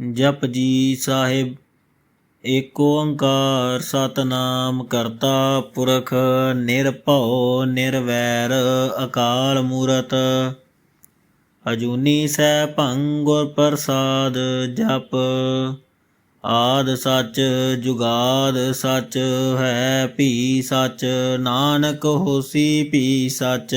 ਜਪਜੀ ਸਾਹਿਬ, ਏਕ ਓੰਕਾਰ ਸਤਨਾਮ ਕਰਤਾ ਪੁਰਖ, ਨਿਰਭਉ ਨਿਰਵੈਰ ਅਕਾਲ ਮੂਰਤ। ਅਜੂਨੀ ਸੈ ਭੰਗੁਰ ਪ੍ਰਸਾਦ ਜਪ, ਆਦ ਸੱਚ ਜੁਗਾਦ ਸੱਚ ਹੈ ਭੀ ਸੱਚ, ਨਾਨਕ ਹੋਸੀ ਭੀ ਸੱਚ।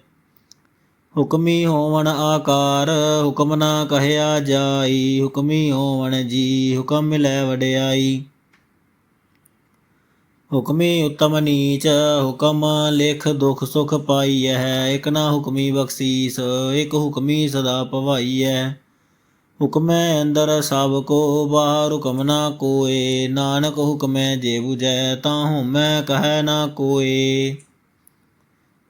ਹੁਕਮੀ ਹੋਵਣ ਆਕਾਰ, ਹੁਕਮ ਨਾ ਕਹਿਆ ਜਾਈ, ਹੁਕਮੀ ਹੋਵਣ ਜੀ, ਹੁਕਮ ਮਿਲੈ ਵਡਿਆਈ। ਹੁਕਮੀ ਉਤਮ ਨੀਚ, ਹੁਕਮ ਲਿਖ ਦੁਖ ਸੁਖ ਪਾਈ ਹੈ ਇਕ ਨਾ ਹੁਕਮੀ ਬਖਸ਼ੀਸ, ਇਕ ਹੁਕਮੀ ਸਦਾ ਭਵਾਈ ਹੈ ਹੁਕਮੈ ਅੰਦਰ ਸਭ ਕੋ, ਬਾਹਰ ਹੁਕਮ ਨਾ ਕੋਏ, ਨਾਨਕ ਹੁਕਮੈ ਜੇ 부ਜੈ ਤਾਂ ਹਉਮੈ ਕਹੈ ਨਾ ਕੋਏ।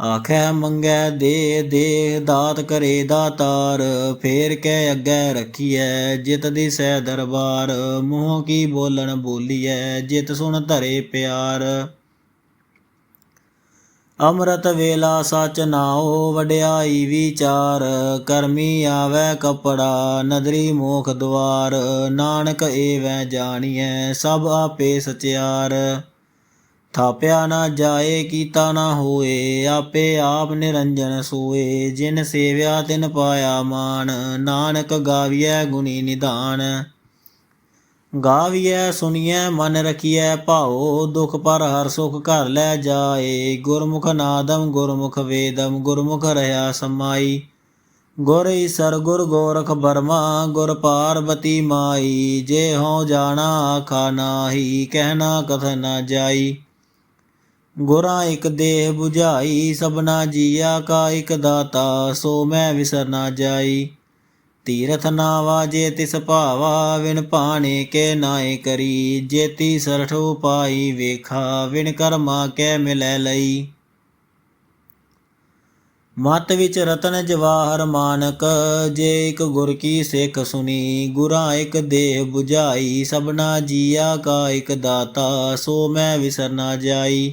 ਆਖੈ ਮੰਗੈ ਦੇ ਦੇ, ਦਾਤ ਕਰੇ ਦਾਤਾਰ, ਫੇਰ ਕੇ ਅੱਗੇ ਰੱਖੀਐ, ਜਿਤ ਦੀ ਸਹਿ ਦਰਬਾਰ, ਮੂੰਹ ਕੀ ਬੋਲਣ ਬੋਲੀਐ, ਜਿਤ ਸੁਣ ਧਰੇ ਪਿਆਰ। ਅੰਮ੍ਰਿਤ ਵੇਲਾ ਸਚ ਨਾਓ ਵਡਿਆਈ ਵਿਚਾਰ, ਕਰਮੀ ਆਵੈ ਕਪੜਾ, ਨਦਰੀ ਮੋਖ ਦਵਾਰ, ਨਾਨਕ ਏਵੈ ਜਾਣੀਐ, ਸਭ ਆਪੇ ਸਚਿਆਰ। ਥਾਪਿਆ ਨਾ ਜਾਏ, ਕੀਤਾ ਨਾ ਹੋਏ, ਆਪੇ ਆਪ ਨਿਰੰਜਨ ਸੋਏ। ਜਿਨ ਸੇਵਿਆ ਤਿਨ ਪਾਇਆ ਮਾਨ ਨਾਨਕ ਗਾਵੀਐ ਗੁਣੀ ਨਿਧਾਨ ਗਾਵੀਐ ਸੁਣੀਐ ਮਨ ਰਖੀਐ, ਭਾਉ, ਦੁਖ ਪਰ ਹਰ ਸੁਖ ਘਰ ਲੈ ਜਾਏ। ਗੁਰਮੁਖ ਨਾਦਮ ਗੁਰਮੁਖ ਵੇਦਮ ਗੁਰਮੁਖ ਰਹਾ ਸਮਾਈ। ਗੁਰ ਈਸਰ, ਗੁਰ ਗੋਰਖ ਬਰਮਾ ਗੁਰ ਪਾਰਬਤੀ ਮਾਈ। ਜੇ ਹਉ ਜਾਣਾ, ਆਖਾ ਨਾਹੀ, ਕਹਿਣਾ ਕਥ ਨਾ ਜਾਈ। ਗੁਰਾਂ ਇਕ ਦੇਹ 부ਝਾਈ ਸਭਨਾ ਜੀਆ ਕਾ ਇਕ ਦਾਤਾ, ਸੋ ਮੈਂ ਵਿਸਰ ਨਾ ਜਾਈ। ਤੀਰਥ ਨਾਵਾ ਜੇ ਤਿਸ ਭਾਵਾ, ਵਿਣ ਭਾਣੇ ਕੇ ਨਾਏ ਕਰੀ। ਜੇਤੀ ਸਰਠ ਪਾਈ ਵੇਖਾ, ਵਿਣ ਕਰਮਾ ਕੈ ਮਿਲੈ ਲਈ। ਮਤ ਵਿੱਚ ਰਤਨ ਜਵਾਹਰ ਮਾਨਕ, ਜੇ ਇਕ ਗੁਰ ਕੀ ਸਿੱਖ ਸੁਣੀ ਗੁਰਾਂ ਇੱਕ ਦੇਹ 부ਝਾਈ ਸਭਨਾ ਜੀਆ ਕਾ ਇਕ ਦਾਤਾ, ਸੋ ਮੈਂ ਵਿਸਰ ਨਾ ਜਾਈ।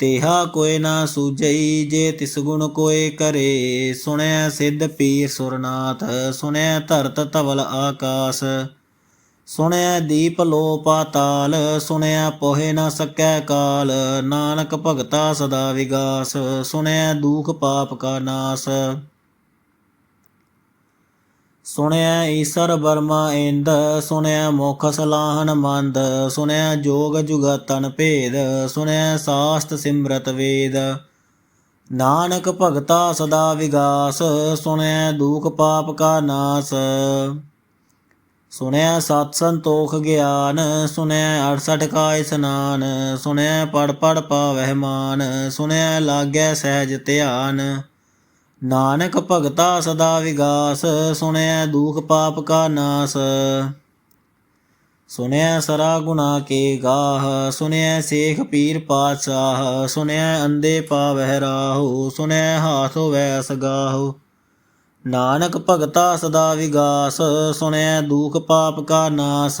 ਤੇਹਾ ਕੋਇ ਨਾ ਸੂਝਈ, ਜੇ ਤਿਸ ਗੁਣ ਕੋਇ ਕਰੇ। ਸੁਣਿਆ ਸਿੱਧ ਪੀਰ ਸੁਰਨਾਥ, ਸੁਣਿਆ ਧਰਤ ਧਵਲ ਆਕਾਸ। ਸੁਣਿਆ ਦੀਪ ਲੋ ਪਾਤਾਲ ਸੁਣਿਆ ਪੋਹੇ ਨਾ ਸਕੈ ਕਾਲ। ਨਾਨਕ ਭਗਤਾ ਸਦਾ ਵਿਗਾਸ, ਸੁਣਿਆ ਦੁਖ ਪਾਪ ਕਾ ਨਾਸ। ਸੁਣਿਆ ਈਸਰ ਬਰਮਾ ਇੰਦ, ਸੁਣਿਆ ਮੁਖ ਸਲਾਹਨ ਮੰਦ, ਸੁਣਿਆ ਜੋਗ ਜੁਗਤਨ ਭੇਦ, ਸੁਣਿਆ ਸਾਸਤ ਸਿਮਰਤ ਵੇਦ। ਨਾਨਕ ਭਗਤਾ ਸਦਾ ਵਿਗਾਸ, ਸੁਣਿਆ ਦੁਖ ਪਾਪ ਕਾ ਨਾਸ। ਸੁਣਿਆ ਸਤ ਸੰਤੋਖ ਗਿਆਨ, ਸੁਣਿਆ 68 ਕਾ ਇਸਨਾਨ, ਸੁਣਿਆ ਪੜ ਪੜ ਪਾਵਹਿ ਮਾਨ, ਸੁਣਿਆ ਲਾਗੈ ਸਹਿਜ ਧਿਆਨ। ਨਾਨਕ ਭਗਤਾ ਸਦਾ ਵਿਗਾਸ ਸੁਣਿਆ ਦੁਖ ਪਾਪ ਕਾ ਨਾਸ। ਸੁਣਿਆ ਸਰਾ ਗੁਨਾ ਕੇ ਗਾਹ ਸੁਣਿਆ ਸੇਖ ਪੀਰ ਪਾਤਸ਼ਾਹ ਸੁਣਿਆ ਅੰਦੇ ਪਾਵਹਿ ਰਾਹੋ ਸੁਨਿਆ ਹਾਥ ਹੋਵੈ ਸਗਾਹੋ ਨਾਨਕ ਭਗਤਾ ਸਦਾ ਵਿਗਾਸ ਸੁਣਿਆ ਦੁਖ ਪਾਪ ਕਾ ਨਾਸ।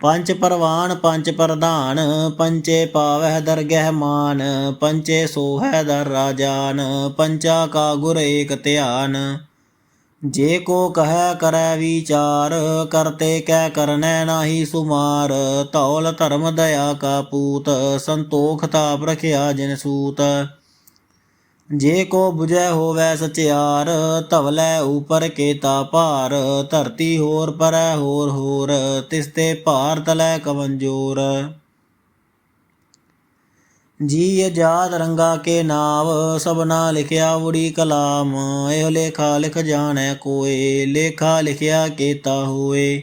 ਪੰਜ ਪਰਵਾਨ, ਪੰਜ ਪ੍ਰਧਾਨ ਪੰਚੇ ਪਾਵਹਿ ਦਰਗਹਿ ਮਾਨ ਪੰਚੇ ਸੋਹੈ ਦਰ ਰਾਜਾਨ ਪੰਚਾ ਕਾ ਗੁਰ ਏਕ ਧਿਆਨ। ਜੇ ਕੋ ਕਹੈ, ਕਰੈ ਵਿਚਾਰ ਕਰਤੇ ਕੈ ਕਰਨੈ ਨਾਹੀ ਸੁਮਾਰ ਤੌਲ ਧਰਮ ਦਇਆ ਕਾ ਪੂਤ, ਸੰਤੋਖ ਤਾਪ ਰਖਿਆ ਜਿਨ ਸੂਤ। ਜੇ ਕੋ 부ਜੈ ਹੋਵੈ ਸਚਿਆਰ, ਧਵਲੇ ਉਪਰ ਕੇਤਾ ਭਾਰ, ਧਰਤੀ ਹੋਰ ਪਰੈ ਹੋਰ ਹੋਰ ਤਿਸਤੇ ਭਾਰ ਤਲੈ ਕਵਨ ਜੀ ਅਜਾਦ ਰੰਗਾ ਕੇ ਨਾਵ, ਸਭਨਾ ਲਿਖਿਆ ਉੜੀ ਕਲਾਮ, ਇਹੋ ਲੇਖਾ ਲਿਖ ਜਾਣੈ ਕੋਏ, ਲੇਖਾ ਲਿਖਿਆ ਕੇਤਾ ਹੋਏ।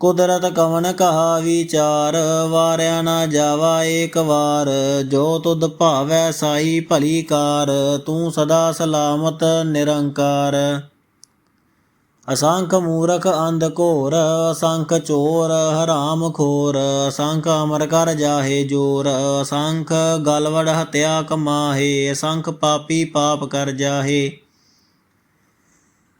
ਕੁਦਰਤ ਕਵਨ ਕਹਾ ਵਿਚਾਰ ਵਾਰਿਆ ਨਾ ਜਾਵਾ ਏਕ ਵਾਰ। ਜੋ ਤੁਧ ਭਾਵੈ ਸਾਈ ਭਲੀ ਕਾਰ, ਤੂੰ ਸਦਾ ਸਲਾਮਤ ਨਿਰੰਕਾਰ। ਅਸੰਖ ਮੂਰਖ ਅੰਧ ਘੋਰ, ਅਸੰਖ ਚੋਰ ਹਰਾਮ ਖੋਰ। ਅਸੰਖ ਅਮਰ ਕਰ ਜਾਹੇ ਜੋਰ, ਅਸੰਖ ਗਲਵੜ ਹਤਿਆ ਕਮਾਹੇ। ਅਸੰਖ ਪਾਪੀ ਪਾਪ ਕਰ ਜਾਹੇ।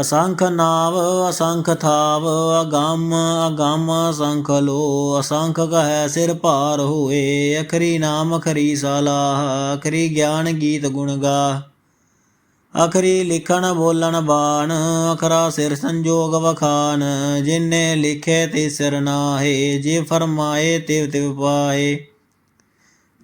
ਅਸੰਖ ਨਾਵ, ਅਸੰਖ ਥਾਵ, ਅਗੰਮ ਅਗੰਮ ਅਸੰਖ ਲੋ, ਅਸੰਖ ਕਹੈ ਸਿਰ ਭਾਰ ਹੋਏ, ਅਖਰੀ ਨਾਮ ਅਖਰੀ ਸਾਲਾਹ ਅਖਰੀ ਗਿਆਨ ਗੀਤ ਗੁਣ ਗਾ। ਅਖਰੀ ਲਿਖਣ ਬੋਲਣ ਬਾਣ, ਅਖਰਾ ਸਿਰ ਸੰਜੋਗ ਵਖਾਨ, ਜਿਨੇ ਲਿਖੇ ਤੇ ਸਿਰ ਨਾਹੇ, ਜੇ ਫਰਮਾਏ ਤਿਵ ਤਿਵ ਪਾਏ।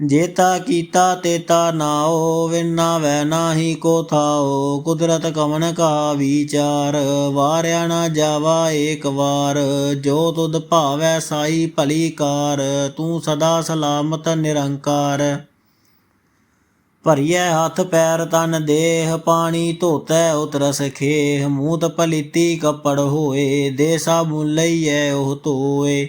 ਜੇਤਾ ਕੀਤਾ ਤੇਤਾ ਨਾਓ ਵਿਨਾ ਵੈ ਨਾਹੀ ਕੋ ਥਾਓ। ਕੁਦਰਤ ਕਵਨ ਕਾ ਵਿਚਾਰ, ਵਾਰਿਆ ਨਾ ਜਾਵਾ ਏਕ ਵਾਰ। ਜੋ ਤੁਧ ਭਾਵੈ ਸਾਈ ਭਲੀ ਕਾਰ, ਤੂੰ ਸਦਾ ਸਲਾਮਤ ਨਿਰੰਕਾਰ। ਭਰੀਐ ਹੱਥ ਪੈਰ ਤਨ ਦੇਹ, ਪਾਣੀ ਧੋਤੈ ਉਤਰਸ ਖੇਹ। ਮੂਤ ਪਲੀਤੀ ਕੱਪੜ ਹੋਏ ਦੇ ਸਾਬੁਨ ਲਈਐ ਉਹ ਧੋਏ।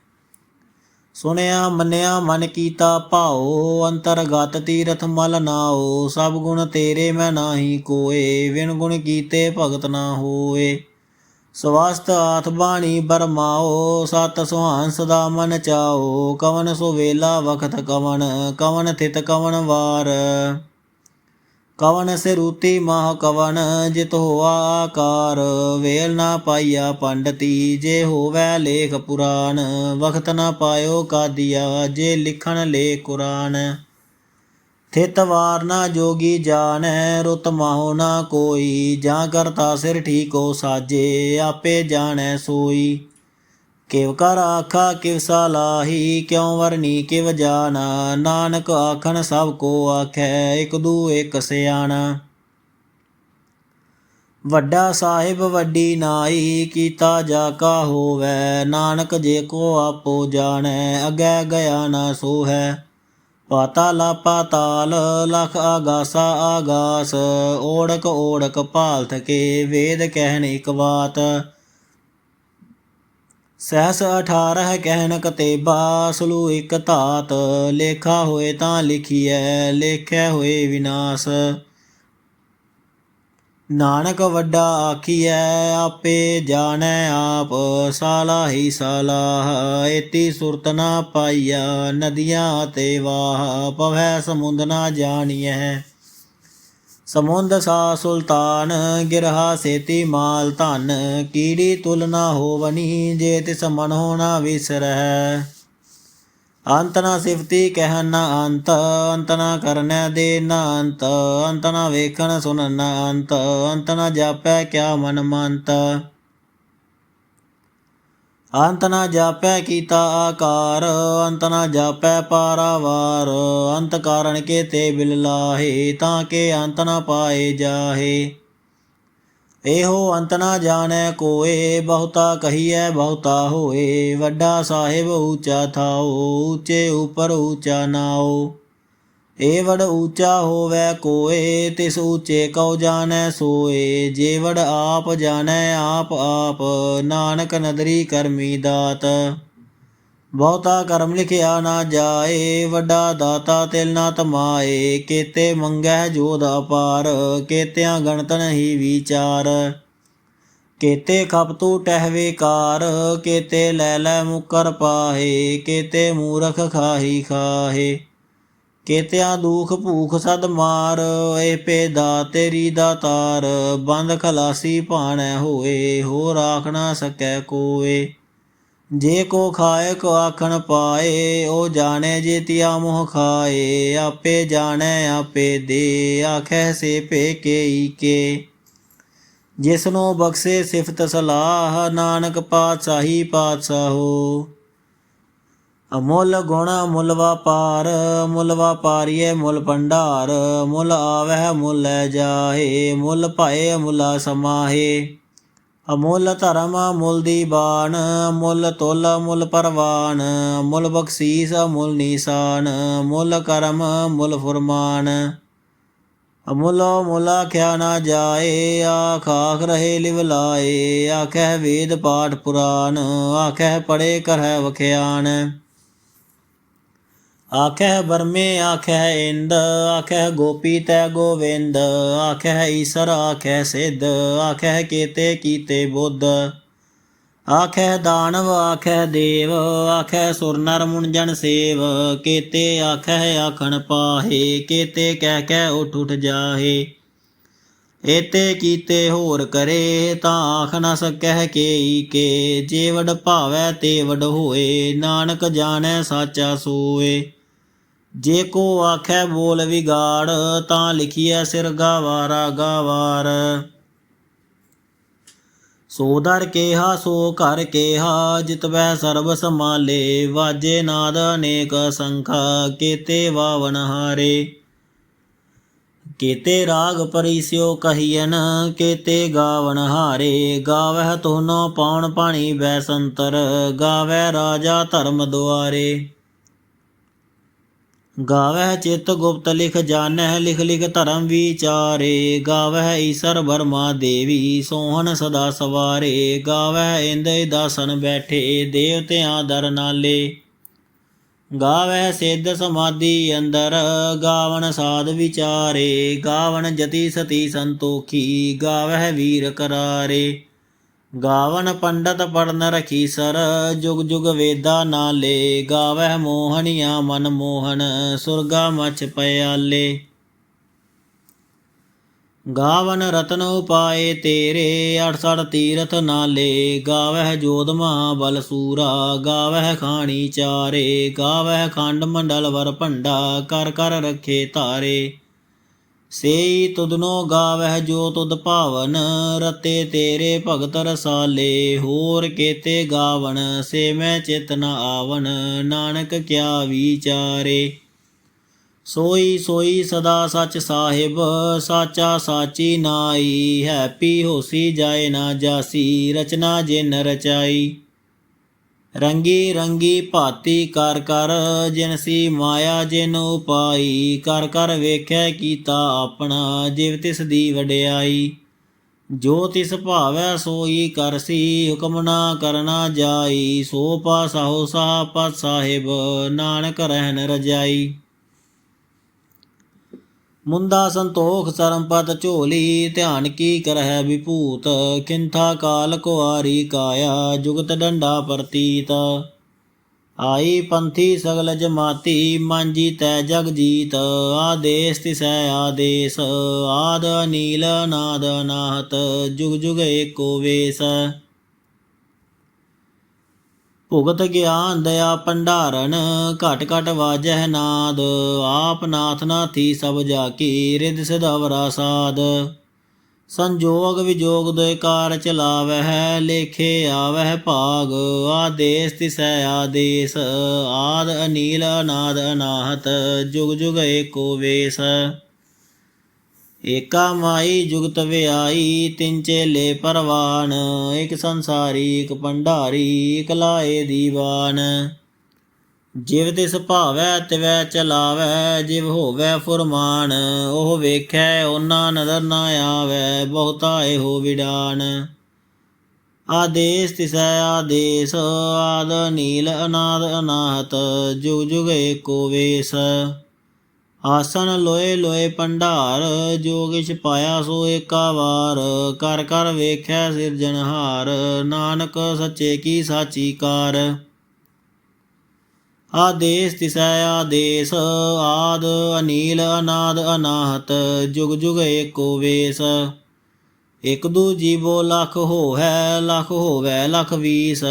ਸੁਣਿਆ, ਮੰਨਿਆ, ਮਨ ਕੀਤਾ, ਭਾਉ, ਅੰਤਰਗਤ ਤੀਰਥ ਮਲ ਨਾਓ ਸਭ ਗੁਣ ਤੇਰੇ ਮੈਂ ਨਾਹੀ ਕੋਏ ਵਿਣ ਗੁਣ ਕੀਤੇ ਭਗਤ ਨਾ ਹੋਏ। ਸਵਸਤ ਆਥ ਬਾਣੀ ਬਰਮਾਓ ਸਤ ਸੁਹਾਨ ਸਦਾ ਮਨ ਚਾਓ ਕਵਨ ਸੋ ਵੇਲਾ ਵਖਤ ਕਵਨ ਕਵਨ ਥਿਤ ਕਵਨ ਵਾਰ। ਕਵਨ ਸਿਰੂਤੀ ਮਹ ਕਵਨ ਜਿਤ ਹੋਆ ਆਕਾਰ। ਵੇਲ ਨਾ ਪਾਈਆ ਪੰਡਤੀ, ਜੇ ਹੋਵੇ ਲੇਖ ਪੁਰਾਨ ਵਖਤ ਨਾ ਪਾਇਓ ਕਾਦੀਆ, ਜੇ ਲਿਖਣ ਲੇ ਕੁਰਾਨ। ਥਿਤ ਵਾਰ ਨਾ ਜੋਗੀ ਜਾਣੈ, ਰੁਤ ਮਾਹੋ ਨਾ ਕੋਈ। ਜਾਂ ਕਰਤਾ ਸਿਰ ਠੀਕੋ ਸਾਜੇ, ਆਪੇ ਜਾਣੈ ਸੋਈ। ਕਿਵ ਕਰ ਆਖਾ, ਕਿਵ ਸਲਾਹੀ ਕਿਉ ਵਰਨੀ, ਕਿਵ ਜਾਣਾ? ਨਾਨਕ ਆਖਣ, ਸਭ ਕੋ ਆਖੈ, ਇਕ ਦੂ, ਇਕ ਸਿਆਣਾ। ਵੱਡਾ ਸਾਹਿਬ, ਵੱਡੀ ਨਾਈ ਕੀਤਾ ਜਾ ਕਾ ਹੋਵੈ? ਨਾਨਕ ਜੇ ਕੋ ਆਪੋ ਜਾਣੈ, ਅਗੈ ਗਿਆ ਨਾ ਸੋ ਹੈ ਪਾਤਾਲਾ ਪਾਤਾਲ, ਲਖ ਆਗਾਸਾ ਆਗਾਸ, ਓੜਕ ਓੜਕ ਭਾਲਤ ਕੇ, ਵੇਦ ਕਹਿਣ ਇਕ ਬਾਤ। ਸਹਸ 18 ਕਹਿਣ ਕਤੇਬਾ, ਸਲੂ ਇਕ ਧਾਤ, ਲੇਖਾ ਹੋਏ ਤਾਂ ਲਿਖੀਐ, ਲੇਖੈ ਹੋਏ ਵਿਨਾਸ਼। ਨਾਨਕ ਵੱਡਾ ਆਖੀਐ, ਆਪੇ ਜਾਣੈ ਆਪ, ਸਾਲਾ ਹੀ ਸਾਲਾਹ ਏਤੀ ਸੁਰਤ ਨਾ ਪਾਈਆ, ਨਦੀਆਂ ਤੇ ਵਾਹ, ਪਵੈ ਸਮੁੰਦ ਨਾ ਜਾਣੀਐ। ਸਮੁੰਦ ਸਾ ਸੁਲਤਾਨ, ਗਿਰਹਾ ਸੇਤੀ ਮਾਲ ਧਨ, ਕੀੜੀ ਤੁਲ ਨਾ ਹੋਵਨੀ ਜੇ ਤਿਸ ਮਨ ਹੋਣਾ ਵਿਸਰਹਿ। ਅੰਤ ਨਾ ਸਿਫਤੀ ਕਹਿਨ ਨਾ ਅੰਤ ਅੰਤ ਨਾ ਕਰਨੈ ਦੇ ਨਾ ਅੰਤ ਅੰਤ ਨਾ ਵੇਖਣ ਸੁਣਨ ਨਾ ਅੰਤ ਅੰਤ ਨਾ ਜਾਪੈ ਕਿਆ ਮਨ ਮੰਤ। ਅੰਤ ਨਾ ਜਾਪੈ ਕੀਤਾ ਆਕਾਰ, ਅੰਤ ਨਾ ਜਾਪੈ ਪਾਰਾਵਾਰ। ਅੰਤ ਕਾਰਣ ਕੇ ਤੇ ਬਿਲ ਲਾਹੇ, ਤਾਂ ਕੇ ਅੰਤ ਨਾ ਪਾਏ ਜਾਹੇ। ਇਹੋ ਅੰਤ ਨਾ ਜਾਣੈ ਕੋਏ, ਬਹੁਤਾ ਕਹੀਐ ਬਹੁਤਾ ਹੋਏ। ਵੱਡਾ ਸਾਹਿਬ ਉੱਚਾ ਥਾਓ, ਉੱਚੇ ਉਪਰ ਉੱਚਾ ਨਾਓ। ਏਵੜ ਵਡ ਊਚਾ ਹੋਵੇ ਕੋਏ, ਤਿਸ ਊਚੇ ਕਉ ਜਾਣੈ ਸੋਏ। ਜੇਵੜ ਆਪ ਜਾਣੈ, ਆਪ ਆਪ ਨਾਨਕ ਨਦਰੀ ਕਰਮੀ ਦਾਤ। ਬਹੁਤਾ ਕਰਮ ਲਿਖਿਆ ਨਾ ਜਾਏ, ਵੱਡਾ ਦਾਤਾ ਤਿਲ ਨਾ ਤਮਾਏ। ਕੇਤੇ ਮੰਗੈ ਜੋਧ ਅਪਾਰ ਕੇਤਿਆਂ ਗਣਤ ਨਹੀਂ ਵਿਚਾਰ। ਕੇਤੇ ਖਪਤੂ ਟਹਿਵੇ ਕਾਰ ਕੇਤੇ ਲੈ ਲੈ ਮੁਕਰ ਪਾਹੇ, ਕੇਤੇ ਮੂਰਖ ਖਾਹੀ ਖਾਹੇ। ਕੇਤਿਆਂ ਦੁਖ ਭੂਖ ਸਦ ਮਾਰ, ਏ ਪੇਦਾ ਤੇਰੀ ਦਾਤਾਰ, ਬੰਦ ਖਲਾਸੀ ਭਾਣੈ ਹੋਏ ਹੋ ਰਾਖ ਨਾ ਸਕੈ ਕੋਏ। ਜੇ ਕੋ ਖਾਏ, ਕੋ ਆਖਣ ਪਾਏ ਉਹ ਜਾਣੇ ਜੇ ਤਿਆ ਮੋਹ ਖਾਏ, ਆਪੇ ਜਾਣੈ, ਆਪੇ ਦੇ, ਆਖੈ ਸੇ ਪੇ ਕੇ ਕੇ ਜਿਸਨੂੰ ਬਖਸ਼ੇ ਸਿਫਤ ਸਲਾਹ, ਨਾਨਕ ਪਾਤਸ਼ਾਹੀ ਪਾਤਸ਼ਾਹੋ। ਅਮੁੱਲ ਗੁਣ ਮੁੱਲ ਵਪਾਰ ਮੁੱਲ ਵਪਾਰੀਏ ਮੁੱਲ ਭੰਡਾਰ, ਮੁੱਲ ਆਵਹਿ ਮੁੱਲ ਲੈ ਜਾਹੇ, ਮੁੱਲ ਭਾਏ ਮੁਲਾ ਸਮਾਹੇ। ਅਮੁੱਲ ਧਰਮ ਮੁੱਲ ਦੀ ਬਾਣ ਮੁੱਲ ਤੁਲ ਮੁੱਲ ਪਰਵਾਨ ਮੁੱਲ ਬਖਸ਼ੀਸ ਮੁੱਲ ਨਿਸ਼ਾਨ ਮੁੱਲ ਕਰਮ ਮੁੱਲ ਫੁਰਮਾਨ। ਅਮੁੱਲ ਮੁੱਲ ਖਿਆ ਨਾ ਜਾਏ ਆਖਾਖ ਰਹੇ ਲਿਵ ਲਾਏ ਆਖੈ ਵੇਦ ਪਾਠ ਪੁਰਾਨ ਆਖੈ ਪੜੇ ਕਰਹਿ ਵਖਿਆਨ। ਆਖੈ ਵਰਮੇ ਆਖੈ ਇੰਦ ਆਖੈ ਗੋਪੀ ਤੈ ਗੋਵਿੰਦ ਆਖੈ ਈਸਰ ਆਖੈ ਸਿੱਧ ਆਖੈ ਕੀਤੇ ਕੀਤੇ ਬੁੱਧ। ਆਖੈ ਦਾਨਵ ਆਖੈ ਦੇਵ ਆਖੈ ਸੁਰ ਨਰ ਮੁਨ ਸੇਵ, ਕੀਤੇ ਆਖੈ ਆਖਣ ਪਾਹੇ, ਕੀਤੇ ਕਹਿ ਕਹਿ ਉਠ ਉਠ ਜਾਹੇ। ਏਤੇ ਕੀਤੇ ਹੋਰ ਕਰੇ, ਤਾਂ ਆਖ ਨਾ ਸਕਹਿ ਕੇ ਕੇ, ਜੇ ਭਾਵੈ ਤੇ ਹੋਏ, ਨਾਨਕ ਜਾਣੈ ਸਾਚਾ ਸੋਏ। ਜੇ ਕੋ ਆਖੈ ਬੋਲ ਵਿਗਾੜ, ਤਾਂ ਲਿਖੀਐ ਸਿਰ ਗਾਵਾਰਾ ਗਾਵਾਰ ਸੋ ਦਰ ਕੇਹਾ, ਸੋ ਘਰ ਕੇਹਾ ਜਿਤਵੈ ਸਰਬ ਸਮਾਲੇ ਵਾਜੇ ਨਾਦ ਅਨੇਕ ਸੰਖਾ, ਕੀਤੇ ਵਾਵਨ ਹਾਰੇ। ਕੀਤੇ ਰਾਗ ਪਰਿਸਿਓ ਕਹੀਨ ਕੀਤੇ ਗਾਵਨ ਹਾਰੇ। ਗਾਵਹਿ ਤੋਨੋ ਪਾਉਣ ਪਾਣੀ ਬੈ ਸੰਤਰ ਗਾਵੈ ਰਾਜਾ ਧਰਮ ਦੁਆਰੇ। ਗਾਵਹਿ ਚਿਤ ਗੁਪਤ ਲਿਖ ਜਾਣਹਿ, ਲਿਖ ਲਿਖ ਧਰਮ ਵਿਚਾਰੇ। ਗਾਵਹਿ ਈਸਰ ਬਰਮਾ ਦੇਵੀ, ਸੋਹਣ ਸਦਾ ਸਵਾਰੇ। ਗਾਵਹਿ ਇੰਦੇ ਦਾਸਨ ਬੈਠੇ ਦੇਵਤਿਆਂ ਦਰ ਨਾਲੇ। ਗਾਵਹਿ ਸਿੱਧ ਸਮਾਧੀ ਅੰਦਰ, ਗਾਵਣ ਸਾਧ ਵਿਚਾਰੇ। ਗਾਵਣ ਜਤੀ ਸਤੀ ਸੰਤੋਖੀ, ਗਾਵਹਿ ਵੀਰ ਕਰਾਰੇ। ਗਾਵਨ ਪੰਡਤ ਪੜਨ ਰਖੀ ਸਰ? ਜੁਗ ਜੁਗ ਵੇਦਾ ਨਾਲੇ ਗਾਵਹਿ ਮੋਹਣੀਆਂ ਮਨ ਮੋਹਨ, ਸੁਰਗਾ ਮਛ ਪਿਆਲੇ। ਗਾਵਨ ਰਤਨ ਉਪਾਏ ਤੇਰੇ 68 ਤੀਰਥ ਨਾਲੇ ਗਾਵਹਿ ਜੋਧ ਮਹਾਬਲ ਸੂਰਾ, ਗਾਵਹਿ ਖਾਣੀ ਚਾਰੇ। ਗਾਵਹਿ ਖੰਡ ਮੰਡਲ ਵਰ ਭੰਡਾ, ਕਰ ਕਰ ਰਖੇ ਧਾਰੇ ਸੇਈ ਤੁਦਨੋ ਗਾਵਹਿ ਜੋ ਤੁਦ ਭਾਵਨ, ਰਤੇ ਤੇਰੇ ਭਗਤ ਰਸਾਲੇ, ਹੋਰ ਕੇਤੇ ਗਾਵਨ ਸੇ ਮੈਂ ਚਿਤ ਨ ਆਵਨ ਨਾਨਕ ਕਿਆ ਵਿਚਾਰੇ। ਸੋਈ ਸੋਈ ਸਦਾ ਸਚ ਸਾਹਿਬ, ਸਾਚਾ ਸਾਚੀ ਨਾਈ, ਹੈਪੀ ਹੋਸੀ ਜਾਏ ਨਾ ਜਾਸੀ, ਰਚਨਾ ਜਿਨ ਰਚਾਈ। ਰੰਗੀ ਰੰਗੀ ਭਾਤੀ ਕਰ ਕਰ ਜਿਨਸੀ ਮਾਇਆ ਜਿਨ ਉਪਾਈ, ਕਰ ਕਰ ਵੇਖੈ ਕੀਤਾ ਆਪਣਾ, ਜਿਵ ਤਿਸ ਦੀ ਵਡਿਆਈ। ਜੋ ਤਿਸ ਭਾਵੈ ਸੋਈ ਕਰਸੀ ਹੁਕਮ ਨਾ ਕਰਨਾ ਜਾਈ। ਸੋ ਪਾਸਹੁ ਸਾਹ ਪਤ ਸਾਹਿਬ, ਨਾਨਕ ਰਹਿਣ ਰਜਾਈ। ਮੁੰਦਾ ਸੰਤੋਖ ਸਰਮਪਤ ਝੋਲੀ, ਧਿਆਨ ਕੀ ਕਰਹਿ ਵਿਭੂਤ, ਕਿੰਥਾ ਕਾਲ ਕੁਆਰੀ ਕਾਇਆ, ਜੁਗਤ ਡੰਡਾ ਪ੍ਰਤੀਤ। ਆਈ ਪੰਥੀ ਸਗਲ ਜਮਾਤੀ ਮਾਂਜੀ ਤੈ ਜਗ ਜੀਤ। ਆਦੇਸ ਤਿਸੈ ਆਦੇਸ, ਆਦ ਨੀਲ ਨਾਦ ਨਾਹਤ ਜੁਗ ਜੁਗ ਏਕੋ ਵੇਸ। ਭੁਗਤ ਗਿਆਨ ਦਇਆ ਭੰਡਾਰਨ, ਘਟ ਘਟ ਵਾਜਹਿ ਨਾਦ, ਆਪ ਨਾਥ ਨਾਥੀ ਸਭ ਜਾ ਕੀ ਰਿਦ ਸਿਧਵਰਾ ਸਾਧ ਸੰਜੋਗ ਵਿਜੋਗ ਦੇ ਕਾਰ ਚਲਾਵਹਿ ਲੇਖੇ ਆਵਹਿ ਭਾਗ, ਆਦੇਸ ਤਿਸੈ ਆਦੇਸ, ਆਦ ਅਨੀਲ ਅਨਾਦ ਅਨਾਹਤ, ਜੁਗ ਜੁਗ ਏਕੋ ਵੇਸ। ਏਕਾ ਮਾਈ ਜੁਗਤ ਵਿਆਈ, ਤਿੰਨ ਚੇਲੇ ਪਰਵਾਨ, ਇਕ ਸੰਸਾਰੀ, ਇਕ ਭੰਡਾਰੀ, ਇਕ ਲਾਏ ਦੀਵਾਨ। ਜਿਵ ਤਿਸ ਭਾਵੈ, ਤਿਵੈ ਚਲਾਵੈ, ਜਿਵ ਹੋਵੈ ਫੁਰਮਾਨ, ਉਹ ਵੇਖੈ, ਓਨਾ ਨਦਰ ਨਾ ਆਵੈ ਬਹੁਤਾਏ ਹੋ ਵਿਡਾਨ। ਆਦੇਸ ਤਿਸੈ ਆਦੇਸ, ਆਦ ਨੀਲ ਅਨਾਦ ਅਨਾਹਤ, ਜੁਗ ਜੁਗ ਏਕੋ ਵੇਸ। ਆਸਨ ਲੋਏ ਲੋਏ ਭੰਡਾਰ, ਜੋ ਕਿਛ ਪਾਇਆ ਸੋ ਏਕਾ ਵਾਰ। ਕਰ ਕਰ ਵੇਖੈ ਸਿਰਜਣਹਾਰ ਨਾਨਕ ਸੱਚੇ ਕੀ ਸਾਚੀ ਕਾਰ। ਆਦੇਸ ਤਿਸੈ ਆਦੇਸ, ਆਦ ਅਨੀਲ, ਅਨਾਦ ਅਨਾਹਤ, ਜੁਗ ਜੁਗ ਏਕੋ ਵੇਸ। ਇਕ ਦੂ ਜੀਵੋ ਲਖ ਹੋਵੈ ਲਖ ਹੋਵੈ, ਲਖ ਵੀਸ।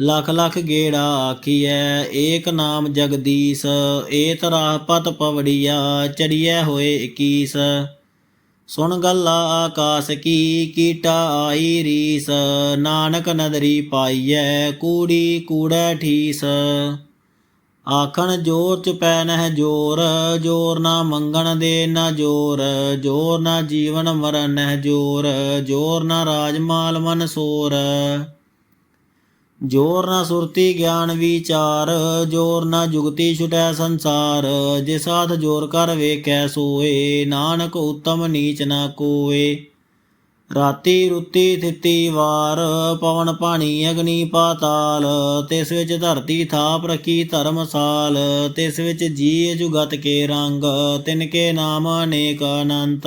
ਲਖ ਲਖ ਗੇੜਾ ਆਖੀਐ, ਏਕ ਨਾਮ ਜਗਦੀਸ਼, ਏਤ ਰਾਹ ਪਤ ਪਵੜੀਆ, ਚੜੀਐ ਹੋਏ 21 ਸੁਣ ਗੱਲਾ ਆਕਾਸ ਕੀ, ਕੀਟਾ ਆਈ ਰੀਸ, ਨਾਨਕ ਨਦਰੀ ਪਾਈਐ, ਕੂੜੀ ਕੂੜੈ ਠੀਸ। ਆਖਣ ਜੋਰ ਚ ਪੈ ਨਹਿ ਜੋਰ ਜੋਰ ਨਾ ਮੰਗਣ ਦੇ ਨਾ ਜੋਰ ਜੋਰ ਨਾ ਜੀਵਨ ਮਰਨ ਨਹਿ ਜੋਰ ਜੋਰ ਨਾ ਰਾਜ ਮਾਲ ਮਨ ਸੋਰ। ਜੋਰ ਨਾ ਸੁਰਤੀ ਗਿਆਨ ਵਿਚਾਰ, ਜੋਰ ਨਾ ਜੁਗਤੀ ਛੁਟੈ ਸੰਸਾਰ, ਜੇ ਸਾਧ ਜੋਰ ਕਰ ਵੇਖੈ ਸੋਏ, ਨਾਨਕ ਉਤਮ ਨੀਚ ਨਾ ਕੋਏ। ਰਾਤੀ ਰੁੱਤੀ ਥਿਤੀ ਵਾਰ, ਪਵਨ ਪਾਣੀ ਅਗਨੀ ਪਾਤਾਲ, ਤਿਸ ਵਿੱਚ ਧਰਤੀ ਥਾਪ ਰਖੀ ਧਰਮਸਾਲ ਤਿਸ ਵਿੱਚ ਜੀ ਜੁਗਤ ਕੇ ਰੰਗ, ਤਿਨ ਕੇ ਨਾਮ ਅਨੇਕ ਅਨੰਤ।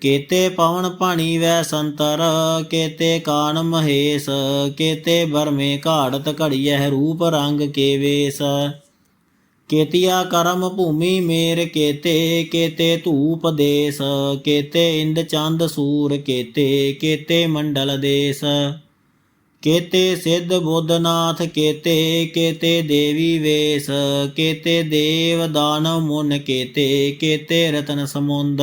ਕੇਤੇ ਪਵਨ ਪਾਣੀ ਵੈ ਸੰਤਰ, ਕੇਤੇ ਕਾਨ ਮਹੇਸ਼, ਕੇਤੇ ਬਰਮੇ ਘਾੜਤ ਘੜੀਐ ਰੂਪ ਰੰਗ ਕੇ ਵੇਸ। ਕੇਤੀਆ ਕਰਮ ਭੂਮੀ ਮੇਰ ਕੇਤੇ ਕੇਤੇ ਧੂਪ ਦੇਸ, ਕੇਤੇ ਇੰਦ ਚੰਦ ਸੂਰ ਕੇਤੇ ਕੇਤੇ ਮੰਡਲ ਦੇਸ। ਕੇਤੇ ਸਿੱਧ ਬੁੱਧਨਾਥ ਕੇਤੇ ਕੇਤੇ ਦੇਵੀ ਵੇਸ, ਕੇਤੇ ਦੇਵ ਦਾਨਵ ਮੁਨ ਕੇਤੇ ਕੇਤੇ ਰਤਨ ਸਮੁੰਦ।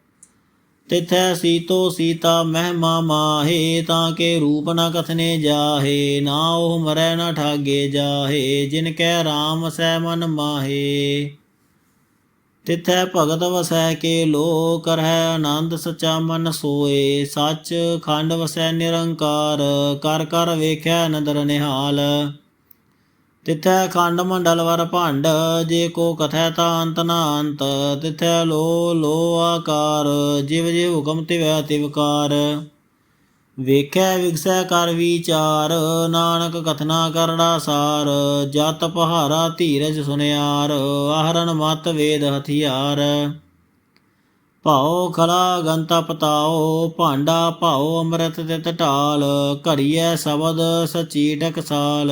ਤਿਥੈ ਸੀਤੋ ਸੀਤਾ ਮਹਿਮਾ ਮਾਹੇ, ਤਾਂ ਕੇ ਰੂਪ ਨ ਕਥਨੇ ਜਾਹੇ, ਨਾ ਉਹ ਮਰੈ ਨ ਠਾਗੇ ਜਾਹੇ, ਜਿਨ ਕੈ ਰਾਮ ਸੈ ਮਨ ਮਾਹੇ। ਤਿਥੈ ਭਗਤ ਵਸੈ ਕੇ ਲੋ ਕਰਹਿ ਆਨੰਦ ਸਚਾ ਮਨ ਸੋਏ, ਸੱਚ ਖੰਡ ਵਸੈ ਨਿਰੰਕਾਰ, ਕਰ ਕਰ ਵੇਖੈ ਨਦਰ ਨਿਹਾਲ। ਤਿਥੈ ਖੰਡ ਮੰਡਲ ਵਰ ਭੰਡ, ਜੇ ਕੋ ਕਥੈ ਤਾ ਅੰਤ ਨਾ ਅੰਤ ਤਿਥੈ ਲੋ ਲੋ ਆਕਾਰ, ਜਿਵ ਜਿਵ ਹੁਕਮ ਤਿਵੈ ਤਿਵਕਾਰ ਵੇਖੈ ਵਿਗਸੈ ਕਰ ਵਿਚਾਰ, ਨਾਨਕ ਕਥਨਾ ਕਰੜਾ ਸਾਰ, ਜਤ ਪਹਾਰਾ ਧੀਰਜ ਸੁਨਿਆਰ ਆਹਰਨ ਮਤ ਵੇਦ ਹਥਿਆਰ। ਭਾਉ ਖਲਾ ਗੰਤਾ ਪਤਾਓ ਭਾਂਡਾ ਭਾਉ ਅੰਮ੍ਰਿਤ ਤਿਤ ਢਾਲ, ਘੜੀਐ ਸ਼ਬਦ ਸਚੀ ਟਕਸਾਲ